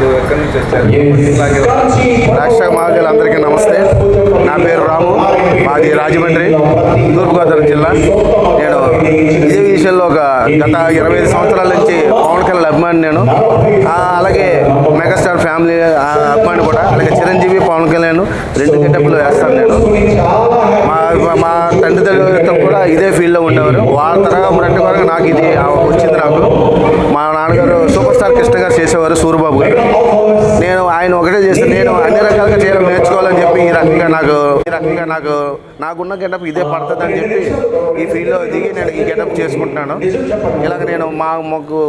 మీరు ఎక్కడి నుంచి వచ్చారు? రాష్ట్ర మహాజులందరికీ నమస్తే. నా పేరు రాము మాది రాజమండ్రి తూర్పుగోదావరి జిల్లా. నేను ఇదే విషయంలో ఒక గత ఇరవై ఐదు సంవత్సరాల నుంచి పవన్ కళ్యాణ్ అభిమాని నేను. అలాగే మెగాస్టార్ ఫ్యామిలీ అభిమాని కూడా అలాగే చిరంజీవి పవన్ కళ్యాణ్ రెండు గెటప్లు వేస్తాను నేను. మా తండ్రితో కూడా ఇదే ఫీల్డ్లో ఉండేవారు. వాళ్ళ తరగా ఉన్నట్టు వరకు నాకు ఇది వచ్చింది నాకు. మా నాన్నగారు సూపర్ స్టార్ కృష్ణ గారు చేసేవారు సూర్యబాబు గారు. నేను ఆయన ఒకటే చేస్తాను నేను అన్ని రకాలుగా చేయడం నేర్చుకోవాలని చెప్పి ఈ రకంగా నాకు ఇంకా నాకు నాకున్న గెటప్ ఇదే పడుతుంది అని చెప్పి ఈ ఫీల్డ్లో దిగి నేను ఈ గెటప్ చేసుకుంటున్నాను. ఇలాగ నేను మా మాకు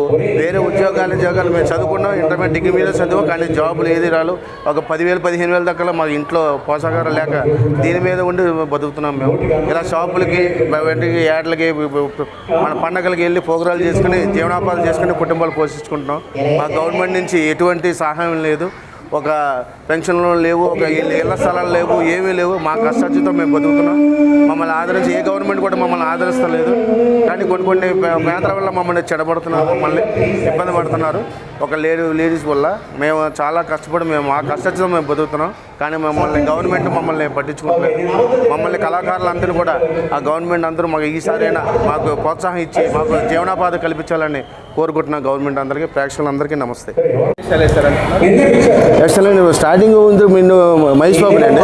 వేరే ఉద్యోగాలు ఉద్యోగాలు మేము చదువుకున్నాం ఇంటర్మీడియట్ డిగ్రీ మీద చదువు కానీ జాబులు ఏది రాలు ఒక పదివేలు పదిహేను వేల దాకా మా ఇంట్లో పోషకాలు లేక దీని మీద ఉండి బతుకుతున్నాం మేము. ఇలా షాపులకి వెంటకి యాడ్లకి మన పండగలకి వెళ్ళి ప్రోగ్రాలు చేసుకుని జీవనోపాధి చేసుకుని కుటుంబాలు పోషించుకుంటున్నాం. మా గవర్నమెంట్ నుంచి ఎటువంటి సహాయం లేదు. ఒక పెన్షన్లు లేవు ఒక ఇళ్ళ స్థలాలు లేవు ఏమీ లేవు. మా కష్టార్జితం మేము బతుకుతున్నాం. మమ్మల్ని ఆదరించి ఏ గవర్నమెంట్ కూడా మమ్మల్ని ఆదరిస్తలేదు. కానీ కొన్ని కొన్ని మేతల వల్ల మమ్మల్ని చెడబడుతున్నారు మమ్మల్ని ఇబ్బంది పడుతున్నారు. ఒక లేడీ లేడీస్ వల్ల మేము చాలా కష్టపడి మేము మా కష్టార్జితం మేము బతుకుతున్నాం. కానీ మమ్మల్ని గవర్నమెంట్ మమ్మల్ని పట్టించుకోవట్లేదు. మమ్మల్ని కళాకారులందరూ కూడా ఆ గవర్నమెంట్ అందరూ మాకు ఈసారైనా మాకు ప్రోత్సాహం ఇచ్చి మాకు జీవనోపాధి కల్పించాలని కోరుకుంటున్నాం గవర్నమెంట్ అందరికీ ప్రేక్షకులందరికీ నమస్తే. నేను స్టార్టింగ్ ముందు నేను మహేష్ బాబు అండి.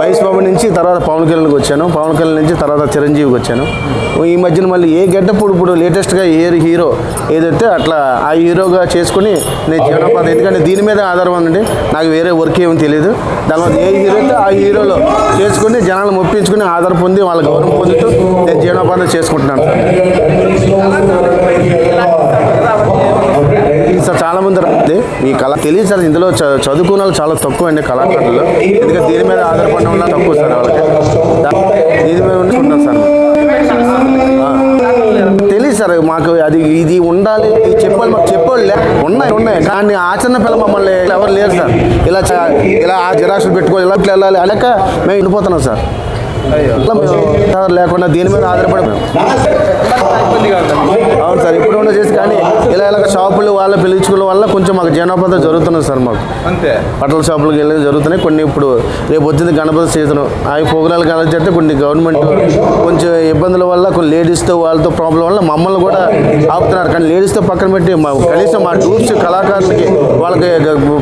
మహేష్ బాబు నుంచి తర్వాత పవన్ కళ్యాణ్కి వచ్చాను. పవన్ కళ్యాణ్ నుంచి తర్వాత చిరంజీవికి వచ్చాను. ఈ మధ్యన మళ్ళీ ఏ గెటప్ ఇప్పుడు లేటెస్ట్గా ఏ హీరో ఏదైతే అట్లా ఆ హీరోగా చేసుకుని నేను జీవనోపాధి ఎందుకంటే దీని మీద ఆధారం ఉందండి. నాకు వేరే వర్క్ ఏమీ తెలియదు దానివల్ల ఏ హీరో అయితే ఆ హీరోలో చేసుకుని జనాలు మొప్పించుకుని ఆధార పొంది వాళ్ళ గౌరవం పొందుతూ నేను జీవనోపాధి చేసుకుంటున్నాను సార్ చాలా మంది రాదు ఈ కళ తెలియదు సార్ ఇందులో చదువుకున్న వాళ్ళు చాలా తక్కువ అండి కళాకారులు. ఎందుకంటే దీని మీద ఆధారపడిన ఉన్న తక్కువ సార్ వాళ్ళకి. దీని మీద ఉంటున్నాం సార్. తెలియదు సార్ మాకు అది ఇది ఉండాలి ఇది చెప్పాలి మాకు చెప్పాలి లే- ఉన్నాయి ఉన్నాయి. కానీ ఆచరణ పిల్ల మమ్మల్ని ఎవరు లేరు సార్. ఇలా ఇలా ఆ జిరాక్సులు పెట్టుకోవాలి ఇలా ఇట్లా వెళ్ళాలి అలాక మేము వెళ్ళిపోతున్నాం సార్. లేకుండా దీని మీద ఆధారపడి మేము అవును సార్. ఇప్పుడు ఉన్న చేసి కానీ ఇలా ఇలా షాపులు వాళ్ళ పిలుచుకోవడం వల్ల కొంచెం మాకు జీవనోపాధి జరుగుతున్నది సార్ మాకు. అంతే. బట్టల షాపులకు వెళ్ళి జరుగుతున్నాయి. కొన్ని ఇప్పుడు రేపు వచ్చింది గణపతి సీజన్. ఆ ప్రోగ్రాలు కలిసి కొన్ని గవర్నమెంట్ కొంచెం ఇబ్బందుల వల్ల కొన్ని లేడీస్తో వాళ్ళతో ప్రాబ్లం వల్ల మమ్మల్ని కూడా ఆపుతున్నారు. కానీ లేడీస్తో పక్కన పెట్టి మా కనీసం మా టూర్స్ కళాకారులకి వాళ్ళకి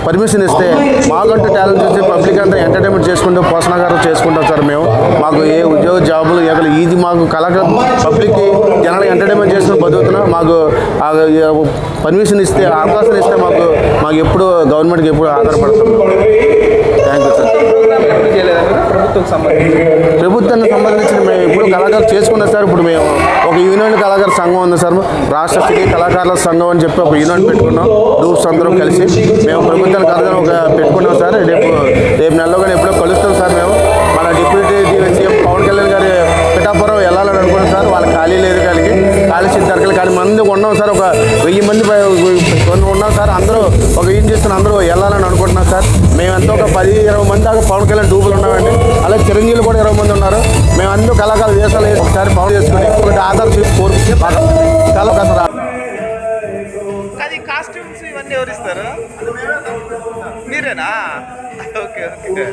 పర్మిషన్ ఇస్తే మాకంటూ టాలెంట్ చూసి పబ్లిక్ అంతా ఎంటర్టైన్మెంట్ చేసుకుంటూ పోషణాగారం చేసుకుంటాం సార్ మేము. మాకు ఏ ఉద్యోగ జాబులు ఎక్కడ ఇది మాకు కళాకారు పబ్లిక్కి ఎంటర్టైన్మెంట్ చేసుకుని బతుకుతున్నాం మాకు పర్మిషన్ ఇస్తే అవకాశం ఇస్తే మాకు మాకు ఎప్పుడు గవర్నమెంట్కి ఎప్పుడు ఆధారపడతాం. థ్యాంక్ యూ సార్ ప్రభుత్వానికి సంబంధించిన మేము ఇప్పుడు కళాకారులు చేసుకున్నాం సార్ ఇప్పుడు మేము ఒక యూనియన్ కళాకార సంఘం ఉంది సార్ రాష్ట్ర స్థితి కళాకారుల సంఘం అని చెప్పి ఒక యూనియన్ పెట్టుకున్నాం. గ్రూప్స్ అందరం కలిసి మేము ప్రభుత్వానికి కలగా ఒక పెట్టుకున్నాం సార్ రేపు రేపు నెలలో ఖాళీ సీట్ కానీ మంది ఉన్నాం సార్ ఒక వెయ్యి మంది కొన్ని ఉన్నాం సార్. అందరూ ఒక ఏం చేస్తున్న అందరూ వెళ్ళాలని అనుకుంటున్నాం సార్. మేము ఒక పది ఇరవై మంది దాకా పవన్ కళ్యాణ్ డూబులు ఉన్నామండి. అలాగే చిరంజీవులు కూడా ఇరవై మంది ఉన్నారు. మేము కళాకాల కళాకారులు వేసాలు ఒకసారి పవన్ చేసుకుని ఒకటి ఆధార్ కోరు కళాకారు అది కాస్ట్యూమ్స్ ఇవన్నీ ఎవరు ఇస్తారు? మీరేనా? Okay okay.